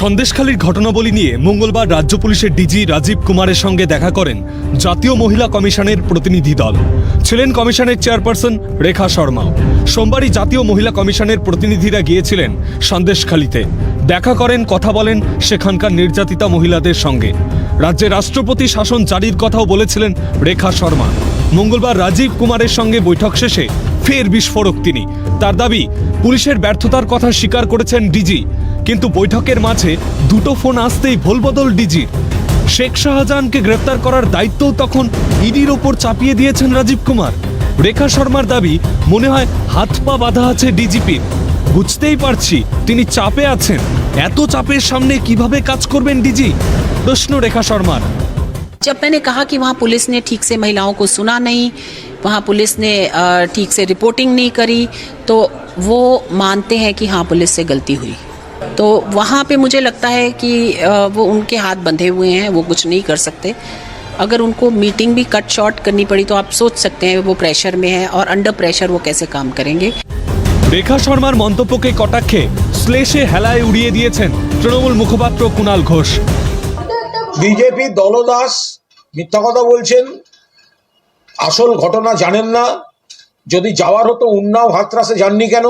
সন্দেশখালীর ঘটনাবলী নিয়ে মঙ্গলবার রাজ্য পুলিশের ডিজি রাজীব কুমারের সঙ্গে দেখা করেন জাতীয় মহিলা কমিশনের প্রতিনিধি দল। ছিলেন কমিশনের চেয়ারপারসন রেখা শর্মাও সোমবারই জাতীয় মহিলা কমিশনের প্রতিনিধিরা গিয়েছিলেন সন্দেশখালীতে। দেখা করেন, কথা বলেন সেখানকার নির্যাতিতা মহিলাদের সঙ্গে। রাজ্যে রাষ্ট্রপতি শাসন জারির কথাও বলেছিলেন রেখা শর্মা। মঙ্গলবার রাজীব কুমারের সঙ্গে বৈঠক শেষে ফের বিস্ফোরক তিনি। তার দাবি, পুলিশের ব্যর্থতার কথা স্বীকার করেছেন ডিজি। কিন্তু বৈঠকের মাঝে দুটো ফোন আসতেই ভোলবদল ডিজির শেখ শাহজাহানকে গ্রেপ্তার করার দায়িত্বও তখন ইডির ওপর চাপিয়ে দিয়েছেন রাজীব কুমার রেখা শর্মার দাবি মনে হয় হাত পা বাঁধা আছে ডিজিপির বুঝতেই পারছি তিনি চাপে আছেন এত চাপের সামনে কিভাবে কাজ করবেন ডিজি প্রশ্ন রেখা শর্মার जब मैंने कहा कि वहाँ पुलिस ने ठीक से महिलाओं को सुना नहीं वहाँ पुलिस ने अ, ठीक से रिपोर्टिंग नहीं करी तो वो मानते हैं कि हाँ पुलिस से गलती हुई तो वहाँ पे मुझे लगता है कि अ, वो उनके हाथ बंधे हुए हैं वो कुछ नहीं कर सकते अगर उनको मीटिंग भी कट शॉर्ट करनी पड़ी तो आप सोच सकते हैं वो प्रेशर में है और अंडर प्रेशर वो कैसे काम करेंगे রেখা শর্মার মন্তব্যকে কটাক্ষে শ্লেষে হেলায় উড়িয়ে দিয়েছেন তৃণমূল মুখপাত্র কুণাল ঘোষ বিজেপি দলদাস মিথ্যা কথা বলছেন আসল ঘটনা জানেন না যদি যাওয়ার হতো উন্নাও হাতরাসে যাননি কেন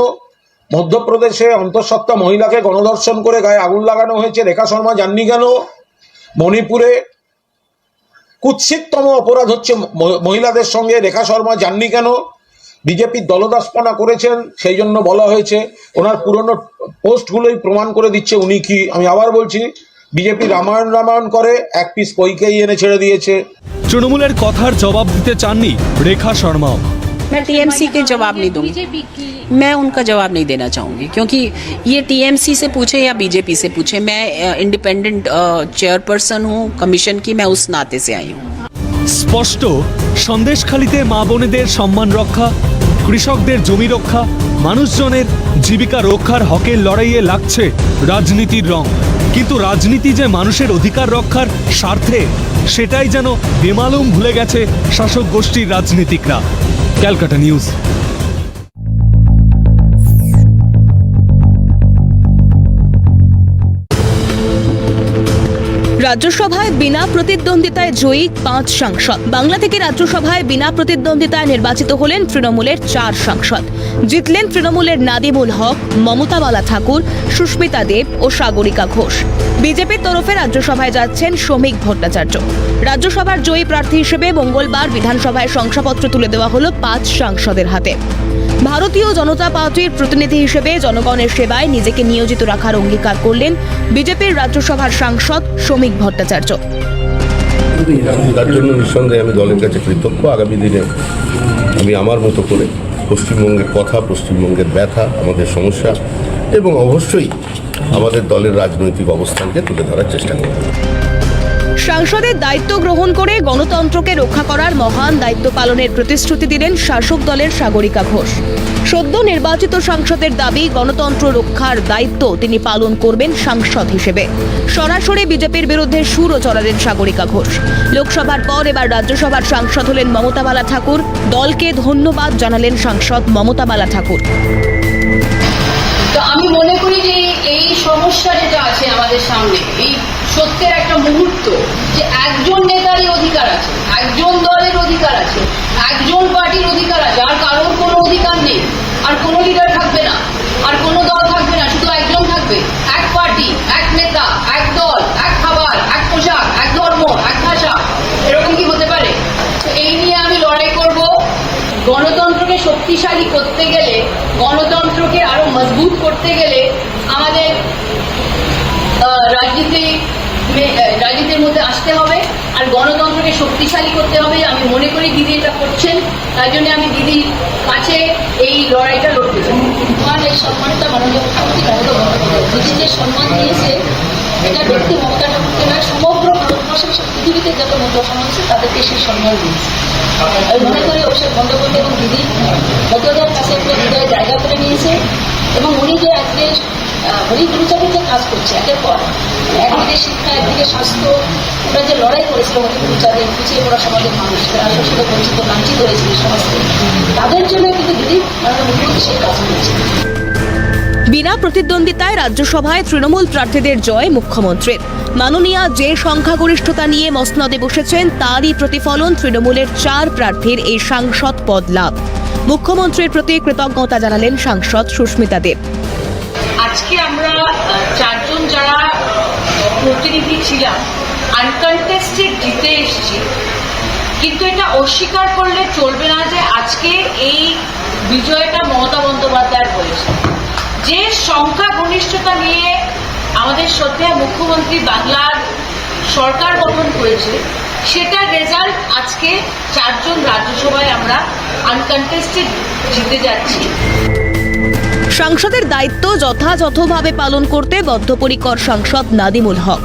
মধ্যপ্রদেশে অন্তঃসত্ত্বা মহিলাকে গণধর্ষণ করে গায়ে আগুন লাগানো হয়েছে। রেখা শর্মা যাননি কেন? মণিপুরে কুৎসিততম অপরাধ হচ্ছে মহিলাদের সঙ্গে। রেখা শর্মা যাননি কেন? বিজেপির দলদাসপনা করেছেন, সেই জন্য বলা হয়েছে। ওনার পুরনো পোস্টগুলোই প্রমাণ করে দিচ্ছে উনি কি। আমি আবার বলছি, বিজেপি রামায়ণ রামায়ণ করে, এক পিস কইকেই এনে ছেড়ে দিয়েছে। তৃণমূলের কথার জবাব দিতে চাননি রেখা শর্মাও। मैं टीएमसी के जवाब नहीं दूंगी मैं उनका जवाब नहीं देना चाहूंगी क्योंकि ये टीएमसी से पूछे या बीजेपी से पूछे मैं इंडिपेंडेंट चेयरपर्सन हूँ कमीशन की मैं उस नाते से आई हूँ স্পষ্ট সন্দেশখালিতে মা বোনেদের সম্মান রক্ষা কৃষকদের জমি রক্ষা মানুষজনের জীবিকা রক্ষার হকের লড়াইয়ে লাগছে রাজনীতির রং কিন্তু রাজনীতি যে মানুষের অধিকার রক্ষার স্বার্থে সেটাই যেন বেমালুম ভুলে গেছে শাসক গোষ্ঠীর রাজনীতিকরা ক্যালকাটা নিউজ রাজ্যসভায় বিনা প্রতিদ্বন্দ্বিতায় জয়ী পাঁচ সাংসদ। বাংলা থেকে রাজ্যসভায় বিনা প্রতিদ্বন্দ্বিতায় নির্বাচিত হলেন তৃণমূলের চার সাংসদ। জিতলেন তৃণমূলের নাদিমুল হক মমতা বালা ঠাকুর, সুস্মিতা দেব ও সাগরিকা ঘোষ। বিজেপির তরফে রাজ্যসভায় যাচ্ছেন শ্রমিক ভট্টাচার্য। রাজ্যসভার জয়ী প্রার্থী হিসেবে মঙ্গলবার বিধানসভায় শংসাপত্র তুলে দেওয়া হল পাঁচ সাংসদের হাতে। ভারতীয় জনতা পার্টির প্রতিনিধি হিসেবে জনগণের সেবায় নিজেকে নিয়োজিত রাখার অঙ্গীকার করলেন বিজেপির রাজ্যসভার সাংসদ শ্রমিক ভট্টাচার্য। তার জন্য নিঃসন্দেহে আমি দলের কাছে কৃতজ্ঞ। আগামী দিনে আমি আমার মতো করে পশ্চিমবঙ্গের কথা, পশ্চিমবঙ্গের ব্যথা, আমাদের সমস্যা এবং অবশ্যই আমাদের দলের রাজনৈতিক অবস্থানকে তুলে ধরার চেষ্টা করব। সাংসদের দায়িত্ব গ্রহণ করে গণতন্ত্রকে রক্ষা করার মহান দায়িত্ব পালনের প্রতিশ্রুতি দিলেন শাসক দলের সাগরিকা ঘোষ। সদ্য নির্বাচিত সাংসদের দাবি, গণতন্ত্র রক্ষার দায়িত্ব তিনি পালন করবেন সাংসদ হিসেবে। সরাসরি বিজেপির বিরুদ্ধে সুরও চড়ালেন সাগরিকা ঘোষ। লোকসভার পর এবার রাজ্যসভার সাংসদ হলেন মমতা বালা ঠাকুর। দলকে ধন্যবাদ জানালেন সাংসদ মমতা বালা ঠাকুর। তো আমি মনে করি যে এই সমস্যা যেটা আছে আমাদের সামনে, এই সত্যের একটা মুহূর্ত যে একজন নেতারই অধিকার আছে, একজন দলের অধিকার আছে, একজন পার্টির অধিকার আছে, আর কারোর কোনো অধিকার নেই, আর কোনো লিডার থাকবে না, আর কোনো দল থাকবে না, শুধু একজন থাকবে, এক পার্টি, এক নেতা, এক দল, এক খাবার, এক পোশাক, এক ধর্ম, এক ভাষা, এরকম কি হতে পারে? এই নিয়ে আমি লড়াই করব। গণতন্ত্রকে শক্তিশালী করতে গেলে, গণতন্ত্রকে আরও মজবুত করতে গেলে আমাদের রাজনীতি রাজনীতির মধ্যে আসতে হবে আর গণতন্ত্রকে শক্তিশালী করতে হবে। আমি মনে করি দিদি এটা করছেন। তাই জন্য আমি দিদির কাছে এই লড়াইটা লড়তে চাই। আমার এই সম্মানটা মাননীয় মুখ্যমন্ত্রী দিদি যে সম্মান দিয়েছে, এটা ব্যক্তি মমতা ঠাকুরকে নয় সমগ্র ভারতবর্ষের পৃথিবীতে যত সমাজ আছে তাদেরকে সেই সম্মান দিয়েছে। আমি মনে করি অভিষেক বন্দ্যোপাধ্যায় এবং দিদি মতদার কাছে একটা হৃদয়ে জায়গা করে নিয়েছে। এবং উনি যে আজকে উনি যে কাজ করছে, একের পর একদিকে শিক্ষা, একদিকে স্বাস্থ্য। ওরা যে লড়াই করেছিল আমাদের দুচারে পিছিয়ে পড়া সমাজের মানুষ, যারা শোষিত বঞ্চিত, লাঞ্ছিত হয়েছিল সমাজকে, তাদের জন্য কিন্তু দিদি মুখ্যমন্ত্রী সেই কাজ করেছে। বিনা প্রতিদ্বন্দ্বিতায় রাজ্যসভায় তৃণমূল প্রার্থীদের জয় মুখ্যমন্ত্রীর। মাননীয়া যে সংখ্যাগরিষ্ঠতা নিয়ে মসনদে বসেছেন, তারই প্রতিফলন তৃণমূলের চার প্রার্থীর এই সাংসদ পদ লাভ। মুখ্যমন্ত্রীর প্রতি কৃতজ্ঞতা জানালেন সাংসদ সুস্মিতা দেব। আজকে আমরা চারজন যারা প্রতিনিধি ছিলাম আনকন্টেস্টেড জিতে এসেছি। কিন্তু এটা অস্বীকার করলে চলবে না যে আজকে এই বিজয়টা মমতা বন্দ্যোপাধ্যায়ের হয়েছে যে সংখ্যা ঘনিষ্ঠতা নিয়ে আমাদের শ্রদ্ধেয় মুখ্যমন্ত্রী বাংলার সরকার গঠন করেছে, সেটার রেজাল্ট আজকে চারজন রাজ্যসভায় আমরা আনকন্টেস্টেড জিতে যাচ্ছি। সাংসদের দায়িত্ব যথাযথভাবে পালন করতে বদ্ধপরিকর সাংসদ নাদিমুল হক।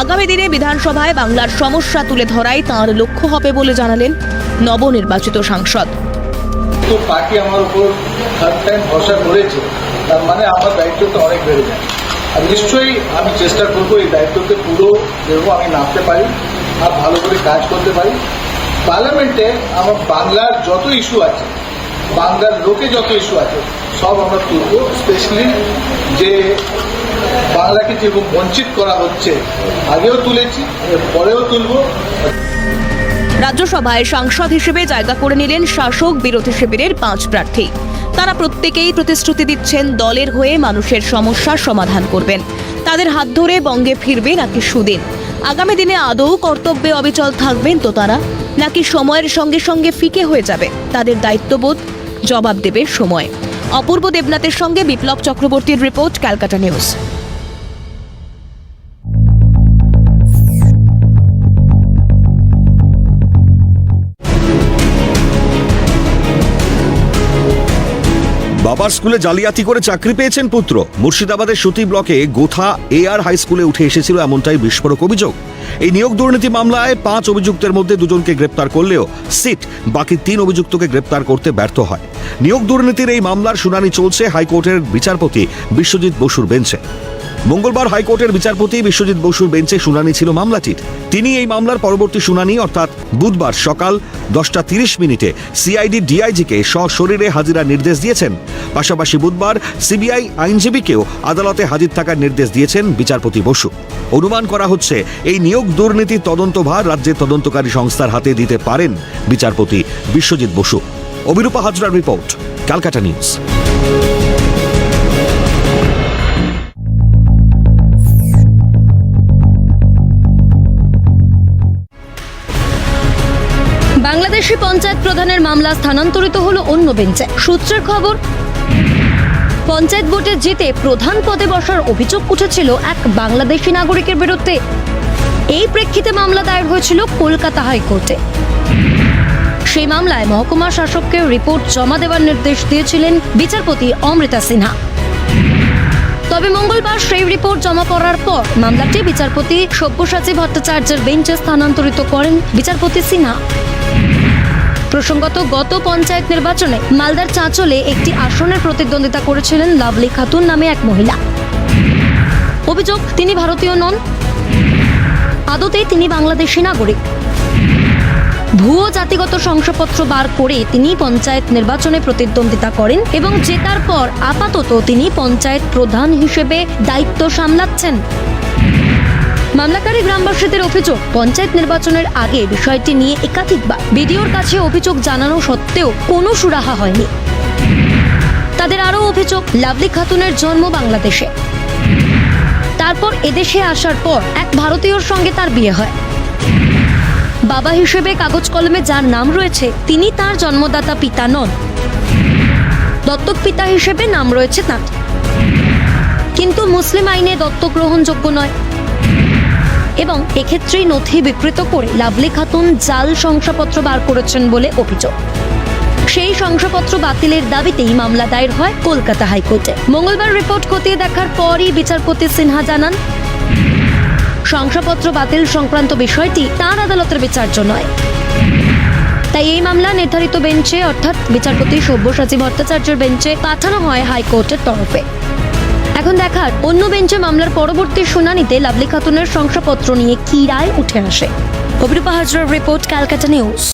আগামী দিনে বিধানসভায় বাংলার সমস্যা তুলে ধরাই তাঁর লক্ষ্য হবে বলে জানালেন নবনির্বাচিত সাংসদ। তো পার্টি আমার উপর টাইম ভরসা করেছে, তার মানে আমার দায়িত্বটা অনেক বেড়ে যায়। আর নিশ্চয়ই আমি চেষ্টা করব এই দায়িত্বকে পুরো যেরকম আমি নামতে পারি আর ভালো করে কাজ করতে পারি। পার্লামেন্টে আমার বাংলার যত ইস্যু আছে বাংলার লোকে যত ইস্যু আছে, সব আমরা তুলব স্পেশালি যে বাংলাকে যেরকম বঞ্চিত করা হচ্ছে, আগেও তুলেছি পরেও তুলব। রাজ্যসভায় সাংসদ হিসেবে জায়গা করে নিলেন শাসক বিরোধী শিবিরের পাঁচ প্রার্থী। তারা প্রত্যেকেই প্রতিশ্রুতি দিচ্ছেন দলের হয়ে মানুষের সমস্যার সমাধান করবেন। তাদের হাত ধরে বঙ্গে ফিরবে নাকি সুদিন? আগামী দিনে আদৌ কর্তব্যে অবিচল থাকবেন তো তারা? নাকি সময়ের সঙ্গে সঙ্গে ফিকে হয়ে যাবে? তাদের দায়িত্ববোধ জবাব দেবে সময়। অপূর্ব দেবনাথের সঙ্গে বিপ্লব চক্রবর্তীর রিপোর্ট ক্যালকাটা নিউজ। বাবার স্কুলে জালিয়াতি করে চাকরি পেয়েছেন পুত্র। মুর্শিদাবাদের সুতি ব্লকে গোথা এ আর হাই স্কুলে উঠে এসেছিল এমনটাই বিস্ফোরক অভিযোগ। এই নিয়োগ দুর্নীতি মামলায় পাঁচ অভিযুক্তের মধ্যে দুজনকে গ্রেপ্তার করলেও সিট, বাকি তিন অভিযুক্তকে গ্রেপ্তার করতে ব্যর্থ হয়। নিয়োগ দুর্নীতির এই মামলার শুনানি চলছে হাইকোর্টের বিচারপতি বিশ্বজিৎ বসুর বেঞ্চে। মঙ্গলবার হাইকোর্টের বিচারপতি বিশ্বজিৎ বসুর বেঞ্চে শুনানি ছিল মামলাটির। তিনি এই মামলার পরবর্তী শুনানি, অর্থাৎ বুধবার সকাল দশটা তিরিশ মিনিটে সিআইডি ডিআইজিকে সশরীরে হাজিরার নির্দেশ দিয়েছেন। পাশাপাশি বুধবার সিবিআই আইনজীবীকেও আদালতে হাজির থাকার নির্দেশ দিয়েছেন বিচারপতি বসু। অনুমান করা হচ্ছে এই নিয়োগ দুর্নীতির তদন্তভার রাজ্যের তদন্তকারী সংস্থার হাতে দিতে পারেন বিচারপতি বিশ্বজিৎ বসু। অভিরূপা হাজরার রিপোর্ট, ক্যালকাটা নিউজ। বাংলাদেশি পঞ্চায়েত প্রধানের মামলা স্থানান্তরিত হলো অন্য বেঞ্চে। সূত্রের খবর, পঞ্চায়েত ভোটে জিতে প্রধান পদে বসার অভিযোগ উঠেছিল এক বাংলাদেশি নাগরিকের বিরুদ্ধে। এই প্রেক্ষিতে মামলা দায়ের হয়েছিল কলকাতা হাইকোর্টে। সেই মামলায় মহকুমা শাসককে রিপোর্ট জমা দেওয়ার নির্দেশ দিয়েছিলেন বিচারপতি অমৃতা সিনহা। তবে মঙ্গলবার সেই রিপোর্ট জমা পড়ার পর মামলাটি বিচারপতি সব্যসাচী ভট্টাচার্যের বেঞ্চে স্থানান্তরিত করেন বিচারপতি সিনহা। প্রসঙ্গত, গত পঞ্চায়েত নির্বাচনে মালদার চাঁচলে একটি আসনের প্রতিদ্বন্দ্বিতা করেছিলেন লাভলি খাতুন নামে এক মহিলা। অভিযোগ, তিনি ভারতীয় নন। আদতে তিনি বাংলাদেশি নাগরিক। ভুয়ো জাতিগত শংসাপত্র বার করে তিনি পঞ্চায়েত নির্বাচনে প্রতিদ্বন্দ্বিতা করেন এবং জেতার পর আপাতত তিনি পঞ্চায়েত প্রধান হিসেবে দায়িত্ব সামলাচ্ছেন। মামলাকারী গ্রামবাসীদের অভিযোগ, পঞ্চায়েত নির্বাচনের আগে বিষয়টি নিয়ে একাধিকবার বিডিওর কাছে অভিযোগ জানানো সত্ত্বেও কোনো সুরাহা হয়নি। তাদের আরও অভিযোগ, লাভলি খাতুনের জন্ম বাংলাদেশে। তারপর এদেশে আসার পর এক ভারতীয়র সঙ্গে তার বিয়ে হয়। বাবা হিসেবে কাগজ কলমে যার নাম রয়েছে, তিনি তার জন্মদাতা পিতা নন। দত্তক পিতা হিসেবে নাম রয়েছে তাঁর। কিন্তু মুসলিম আইনে দত্তক গ্রহণযোগ্য নয়। এবং এক্ষেত্রেই নথি বিকৃত করে লাভলি খাতুন জাল শংসাপত্র বার করেছেন বলে অভিযোগ। সেই শংসাপত্র বাতিলের দাবিতেই মামলা দায়ের হয় কলকাতা হাইকোর্টে। মঙ্গলবার রিপোর্ট খতিয়ে দেখার পরই বিচারপতি সিনহা জানান, শংসাপত্র বাতিল সংক্রান্ত বিষয়টি তার আদালতের বিচার্য নয়। তাই এই মামলা নির্ধারিত বেঞ্চে, অর্থাৎ বিচারপতি সব্যসাচী ভট্টাচার্যের বেঞ্চে পাঠানো হয় হাইকোর্টের তরফে। এখন দেখার অন্য বেঞ্চে মামলার পরবর্তী শুনানিতে লাভলি খাতুনের শংসাপত্র নিয়ে কি রায় উঠে আসে? অভিরূপা হাজরার রিপোর্ট, ক্যালকাটা নিউজ।